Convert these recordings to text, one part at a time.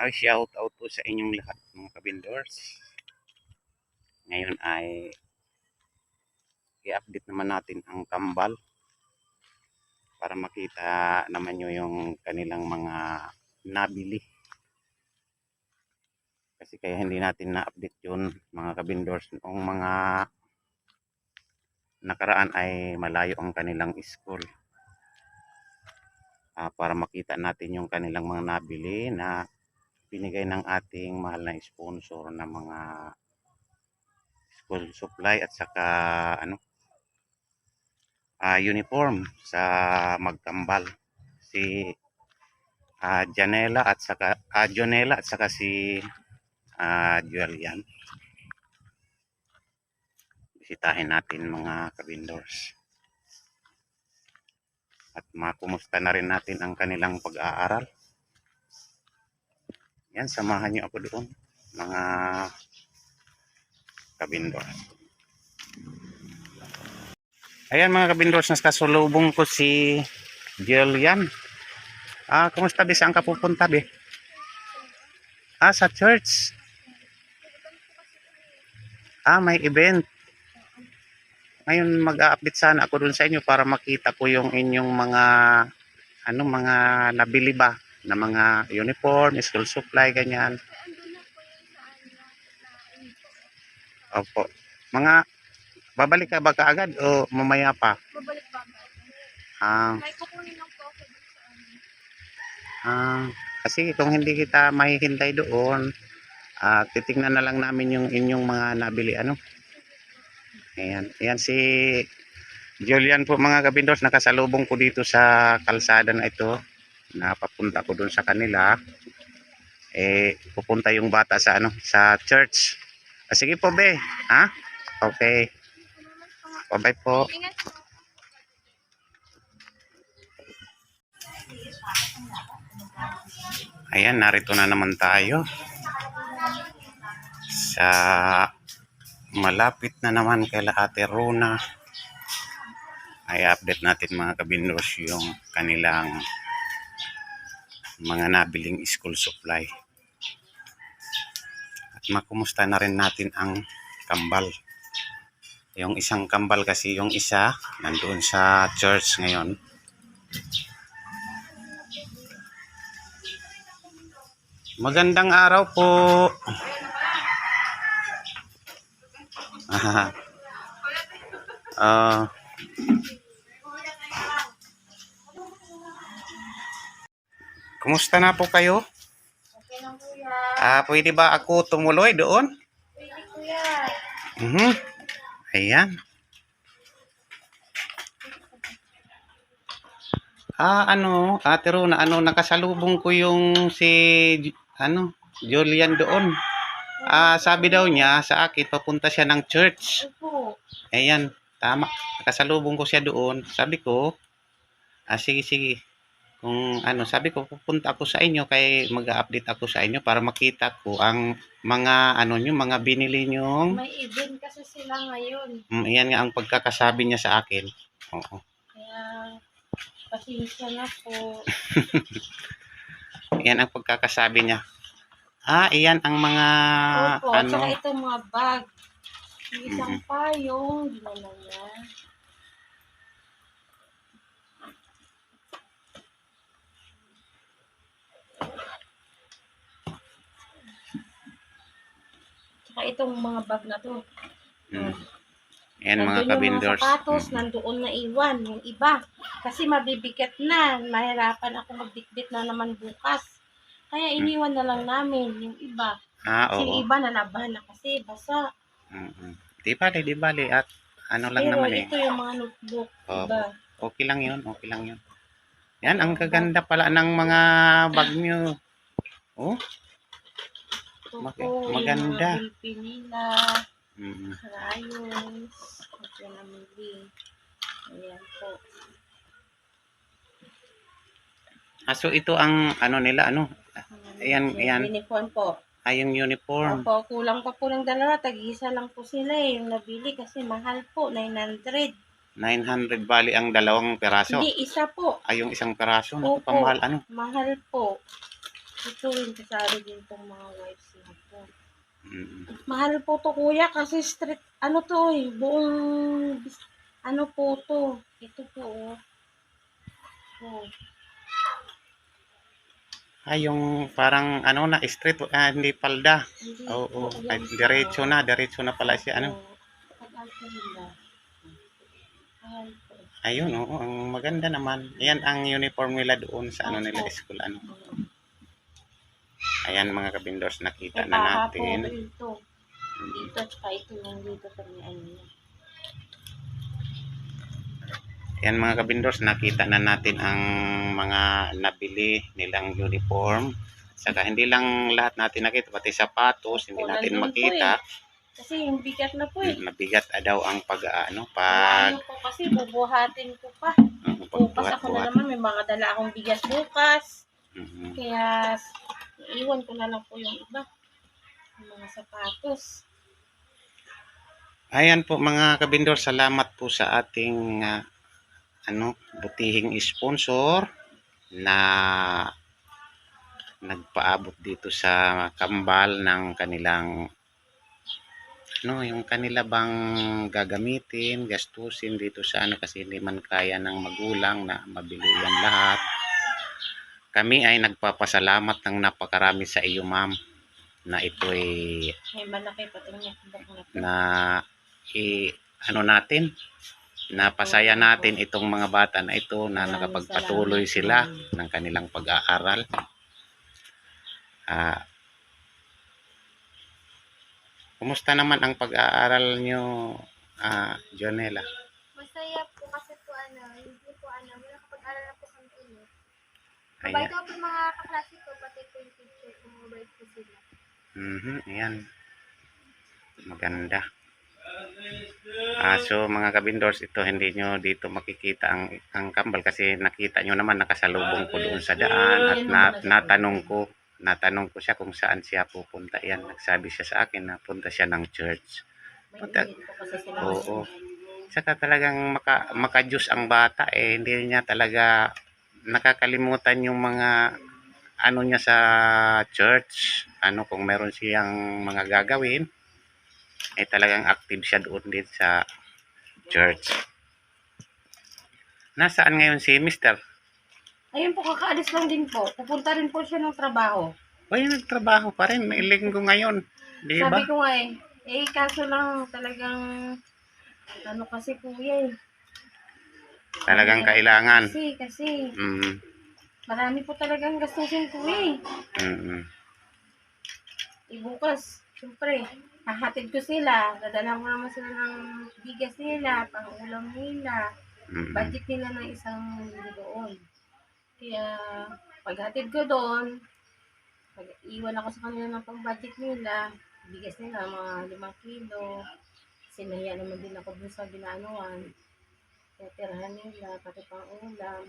Ay, shout out po sa inyong lahat mga kabindors. Ngayon ay i-update naman natin ang kambal para makita naman nyo yung kanilang mga nabili. Kasi kaya hindi natin na-update yun mga kabindors. Noong mga nakaraan ay malayo ang kanilang school. Ah, para makita natin yung kanilang mga nabili na binigay ng ating mahal na sponsor na mga school supply at saka ano ah, uniform sa magkambal si ah, Janela at saka ah, Jonela at saka si ah, Julian. Bisitahin natin mga kabindors. At makumusta na rin natin ang kanilang pag-aaral yan, samahan nyo ako doon, mga kabindors. Ayan mga kabindors, nakasulubong ko si Jillian. Ah, kumusta be? Saan ka pupunta be? Ah, sa church. Ah, may event. Ngayon mag-a-update sana ako dun sa inyo para makita ko yung inyong mga ano mga nabili ba na mga uniform, school supply, ganyan. Opo. Mga, babalik ka ba kaagad o mamaya pa? Babalik ba? Ah, May kukunin lang po ako dun sa ano. ah, kasi kung hindi kita mahihintay doon, ah, titingnan na lang namin yung inyong mga nabili, ano? Ayan, ayan si Julian po mga kabindos, nakasalubong ko dito sa kalsada na ito. Napapunta ko doon sa kanila. Eh, pupunta yung bata sa ano, sa church. Ah, sige po, be. Ha? Okay. Po. Ingat po. Ayan, narito na naman tayo. Sa malapit na naman kay Ate Rona. Ay update natin mga kabindos yung kanilang mga nabiling school supply. At makumusta na rin natin ang kambal. Yung isang kambal kasi yung isa nandoon sa church ngayon. Magandang araw po. Ah. Ah. Kumusta na po kayo? Okay lang kuya. Ah, pwede ba ako tumuloy doon? Pwede kuya. Mhm. Ayan. Ah, ano, Ate Rona, ano, nakasalubong ko yung si, ano, Julian doon. Ah, sabi daw niya sa akin, papunta siya ng church. Opo. Ayan, tama. Nakasalubong ko siya doon. Sabi ko, ah, sige, sige. Kung ano, sabi ko, pupunta ako sa inyo kay mag-update ako sa inyo para makita ko ang mga, ano nyo, mga binili nyo. May event kasi sila ngayon. Mm, Yan nga ang pagkakasabi niya sa akin. Oo. Kaya pasensya na po. Yan ang pagkakasabi niya. Ah, iyan ang mga Opo. Ano. saka itong mga bag. Yung isang Mhm. payong. Dinala niya. Saka itong mga bag na to. Mm. Yan mga Nandun yung kabindors. mga sapatos, Mm. nandoon na iwan, yung iba. Kasi mabibigat na, mahirapan ako magdikdik na naman bukas. Kaya iniwan na lang namin yung iba. Ah, Kasi yung oo. iba nalaban na kasi basa. Mm-mm. Di bali, di bali. At ano lang Pero naman eh. ito yung mga notebook, Oo. iba. Okay lang yun, okay lang yun. Yan, ang gaganda pala ng mga bag nyo. Oh, Yung maganda. mga Pilipinila, mm. crayons, ito namili. Ayan po. Ah, so ito ang ano nila, ano? Ayan, ayan. Uniform po. Yung uniform. Opo, kulang pa po ng dalawa. Tag-isa lang po sila eh. Yung nabili kasi mahal po, 900. 900 bali ang dalawang peraso. Hindi, isa po. Ay, yung isang peraso. Opo. pamahal. Ano? Mahal po. Ito rin kasali din itong mga wipes na po. Mm. Mahal po to kuya kasi street, ano to eh, buong, ano po to. Ito po oh. Oh. Ah, yung parang ano na street ah, hindi palda. Hindi Oo, po, ay, yan po. diretso na, diretso na pala siya ano. Ayun, oo, ang maganda naman. Yan ang uniform nila doon sa ano nila school ano. Oo. Ayan mga kabindors, nakita na natin. dito. Dito, tsaka ito yung dito sa may ano niya. Yan mga kabindors, nakita na natin ang mga nabili nilang uniform. Saka hindi lang lahat natin nakita, pati sapatos, hindi Opo, natin nandun po makita. Kasi yung bigat na po eh. Mabigat ah, daw ang pag ano, Pag... Ano po kasi, bubuhatin ko pa. uh, Bukas ako na naman, may mga dala akong bigas bukas. Mhm. Kaya, iwan ko na lang po yung iba. Yung mga sapatos. Ayan po mga kabindor, salamat po sa ating ah, ano, butihing sponsor na nagpaabot dito sa kambal ng kanilang ano, yung kanila bang gagamitin, gastusin dito sa ano kasi hindi man kaya ng magulang na mabili yan lahat. Kami ay nagpapasalamat ng napakarami sa iyo ma'am na ito ay niya. na i ano natin napasaya natin itong mga bata na ito na Maraming nakapagpatuloy salamat. sila ng kanilang pag-aaral. Ah Kumusta naman ang pag-aaral nyo, ah, Jonela? Masaya po kasi po ano, hindi po ano, may nakapag-aral na po kami ulit. Ayan. Mabait ako po yung mga kaklase ko, pati po yung teacher ko, mabait po sila. Mhm, ayan. Maganda. Ah, so mga kabindors, ito hindi nyo dito makikita ang, ang kambal kasi nakita nyo naman nakasalubong ko doon sa daan at na, natanong ko natanong ko siya kung saan siya pupunta. Yan, nagsabi siya sa akin na punta siya ng church. May Punta- init po kasi sila. Oo. Saka talagang maka, makajus ang bata eh. Hindi niya talaga nakakalimutan yung mga ano niya sa church. Ano kung meron siyang mga gagawin. Eh talagang active siya doon din sa church. Nasaan ngayon si Mister? Ayun po, kakaalis lang din po. Pupunta rin po siya ng trabaho. Ay, nagtrabaho pa rin. May linggo ngayon. Di ba? Sabi ko nga eh, eh kaso lang talagang, ano kasi kuya eh. Talagang kailangan. Kasi, kasi, Mm, marami po talagang gastusin kuya eh. mm, mm. Eh, siyempre, hahatid ko sila. Dadala ko naman sila ng bigas nila, pang ulam nila. mm, mm. Budget nila ng isang doon. Kaya, paghatid ko doon, pag iwan ako sa kanila ng pang-budget nila, bigas nila, mga limang kilo. Sinaya naman din ako dun sa ginaanuan. Kaya tirahan nila, pati pang ulam.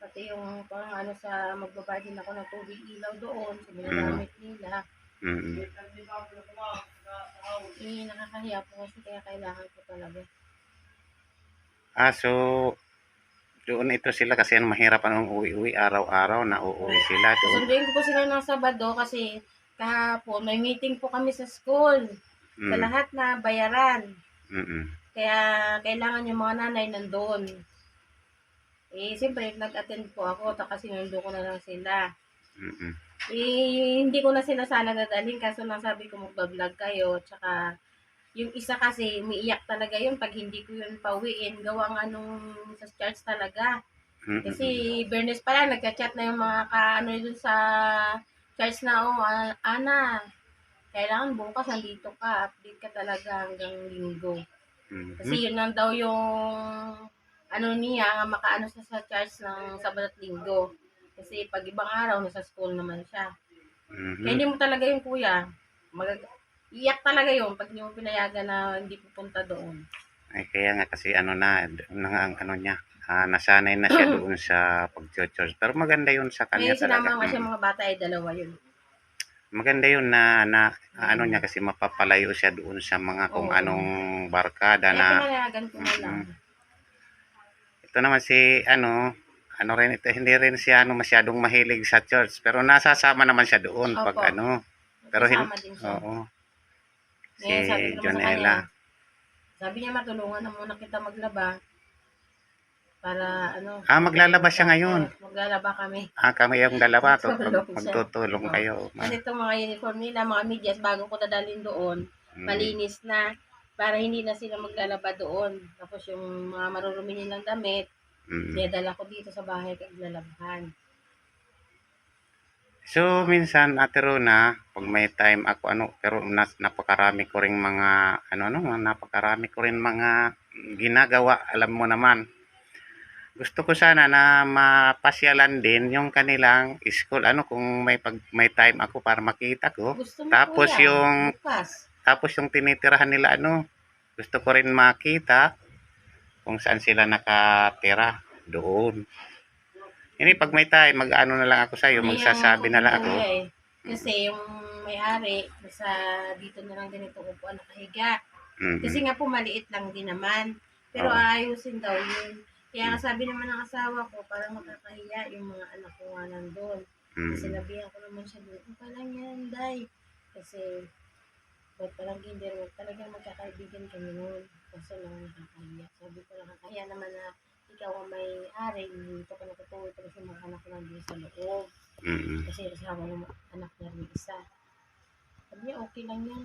Pati yung pang ano sa magbaba din ako ng tubig ilaw doon, sa ginagamit nila. Mm, mm. Eh, nakakahiya po kasi kaya kailangan ko talaga. Ah, so, doon ito sila kasi ang mahirap ang uwi-uwi araw-araw na uuwi sila doon. Susunduin ko po sila ng Sabado kasi kahapon may meeting po kami sa school. Sa Mm, lahat na bayaran. mm, mm. Kaya kailangan yung mga nanay nandoon. Eh, siyempre, nag-attend po ako, taka sinundo ko na lang sila. Mm, mm. Eh, hindi ko na sila sana dadalhin kaso nasabi ko magbablog kayo. Tsaka, yung isa kasi, umiiyak talaga yun pag hindi ko yun pauwiin. Gawang anong sa church talaga. Mm, mm, Kasi, Bernes pa lang, nagka-chat na yung mga ka, ano dun sa church na, oh, ah, Ana, kailangan bukas nandito ka, update ka talaga hanggang linggo. Mm, Kasi yun lang daw yung, ano niya, makaano sa sa church ng Sabado at Linggo. Kasi pag ibang araw, nasa school naman siya. mm, Kaya hindi mo talaga yung kuya, mag iyak talaga yun pag hindi mo pinayagan na hindi pupunta doon. Ay, kaya nga kasi ano na, doon na nga ang ano niya, ah, nasanay na siya doon sa pag-church. Pero maganda yun sa kanya Kaya sinama talaga. nga siya Mm. mga bata ay dalawa yun. Maganda yun na, na ano niya kasi mapapalayo siya doon sa mga kung Oo. anong barkada Kaya na pinayagan ko na lang. ito naman si ano ano rin ito, hindi rin siya ano, masyadong mahilig sa church. Pero nasasama naman siya doon pag Opo. ano. Pero hin- Kasama din siya. Oo. Si Ngayon, sabi ko naman sa Jonella. kanya, Sabi niya, matulungan na muna kita maglaba. Para ano. Ah, maglalaba siya ngayon. Maglalaba kami. Ah, kami yung dalawa. To, Magtutulong siya. magtutulong Oo. kayo. Kasi itong mga uniform nila, mga medyas, bago ko dadalhin doon, Mm. malinis na. Para hindi na sila maglalaba doon. Tapos yung mga marurumi nilang damit, Mm. dinadala ko dito sa bahay kag lalabahan. So, minsan, Ate Rona, pag may time ako, ano, pero nas, napakarami ko rin mga, ano, ano, napakarami ko rin mga ginagawa, alam mo naman. Gusto ko sana na mapasyalan din yung kanilang school, ano, kung may, pag, may time ako para makita ko. Gusto mo Tapos kuya, yung- bukas. Tapos yung tinitirahan nila, ano, gusto ko rin makita kung saan sila nakatira doon. Hindi, pag may time, mag-ano na lang ako sa'yo, Hindi magsasabi na lang ako. eh. Kasi yung may-ari, sa dito na lang din ito upuan nakahiga. Mm, Kasi nga po maliit lang din naman. Pero Oo. aayusin daw yun. Kaya nga sabi naman ng asawa ko, parang makakahiya yung mga anak ko nga nandun. mm, Sinabihan ko naman siya doon, okay lang yan, day. Kasi, ba't parang hindi rin, talagang magkakaibigan kami noon. Kaso lang nakakahiya. Sabi ko lang, nakakahiya naman na ikaw ang may ari, dito ka natutuwa pero sa mga anak ko nandun sa loob. mm, Kasi kasama yung anak niya rin isa. Sabi niya, okay lang yan.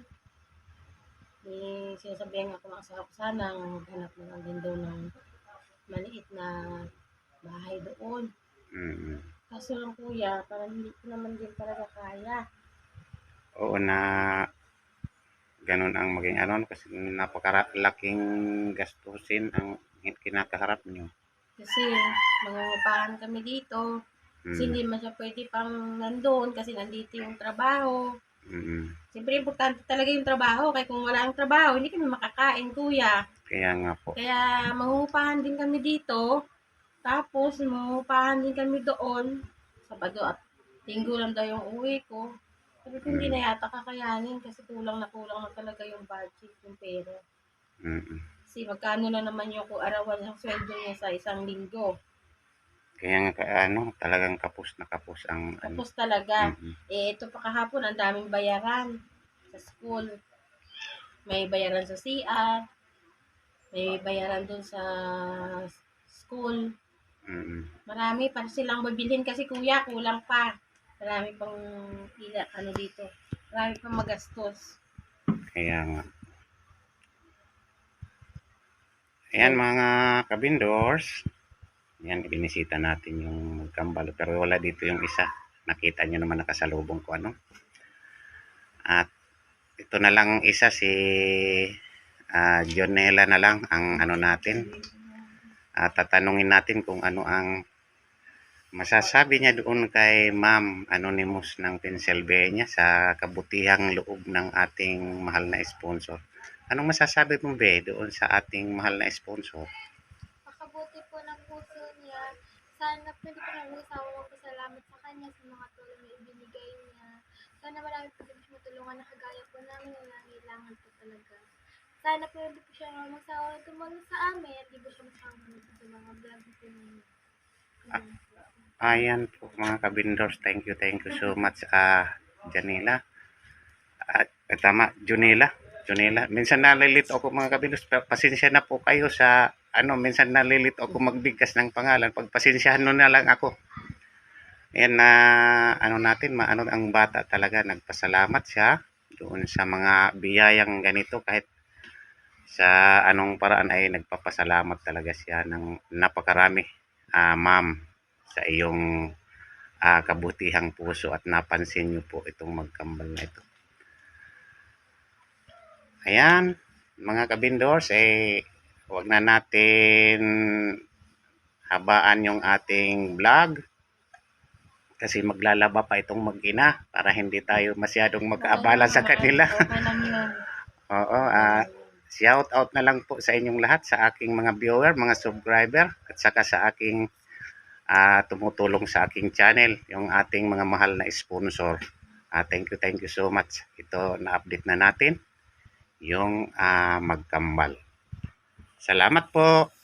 Eh, sinasabihan nga ako ng asawa ko, sana maghanap na lang din daw ng maliit na bahay doon. mm. Kaso lang kuya, parang hindi ko naman din talaga kaya. Oo na ganun ang maging ano kasi napakalaking gastusin ang kinakaharap nyo. Kasi mangungupahan kami dito. Kasi Mm, hindi man siya pwede pang nandun kasi nandito yung trabaho. mm, Siyempre, importante talaga yung trabaho. Kaya kung wala ang trabaho, hindi kami makakain, kuya. Kaya nga po. Kaya mangungupahan din kami dito. Tapos, mangungupahan din kami doon. Sabado at linggo lang daw yung uwi ko. Sabi ko, hindi na yata kakayanin kasi kulang na kulang na talaga yung budget, yung pera. Mm, Kasi magkano na naman yung kuarawan ng sweldo niya sa isang linggo. Kaya nga ano, talagang kapos na kapos ang ano. Tapos talaga, Mm, eh, ito pa kahapon, ang daming bayaran sa school. May bayaran sa CR, may bayaran dun sa school. mm, Marami pa silang babilhin kasi kuya, kulang pa. Marami pang ila, ano dito. Marami pang magastos. Kaya nga. Ayan mga kabindors. Yan, ibinisita natin yung magkambal. Pero wala dito yung isa. Nakita nyo naman nakasalubong ko ano. At ito na lang isa si ah, Jonella na lang ang ano natin. At tatanungin natin kung ano ang masasabi niya doon kay Ma'am Anonymous ng Pennsylvania sa kabutihang loob ng ating mahal na sponsor. Anong masasabi mo, Be, doon sa ating mahal na sponsor? Makabuti po ng puso niya. Sana pwede ko namin isawa magpasalamat sa kanya sa mga tulong na ibinigay niya. Sana marami po din matulungan na kagaya po namin na nangailangan po talaga. Sana pwede po siya magsawa na tumulong sa amin at di po siya masawa sa mga vlog po. Ganun po. Ayan po, mga kabindors. Thank you, thank you so much, ah, Janela. At ah, tama, Junela. Junela. Minsan nalilito ako mga kabindors. Pa- Pasensya na po kayo sa, ano, minsan nalilito ako magbigkas ng pangalan. Pagpasensyahan nyo na lang ako. Ayan na, ano natin, maano ang bata talaga, nagpasalamat siya doon sa mga biyayang ganito kahit sa anong paraan ay nagpapasalamat talaga siya ng napakarami, ah, ma'am, sa iyong ah, kabutihang puso at napansin niyo po itong magkambal na ito. Ayan, mga kabindors, eh, huwag na natin habaan yung ating vlog kasi maglalaba pa itong mag-ina para hindi tayo masyadong mag-aabala sa kanila. Okay lang yun. Oo, ah, shout out na lang po sa inyong lahat, sa aking mga viewer, mga subscriber, at saka sa aking ah, tumutulong sa aking channel, yung ating mga mahal na sponsor. Ah, thank you, thank you so much. Ito, na-update na natin yung ah, magkambal. Salamat po.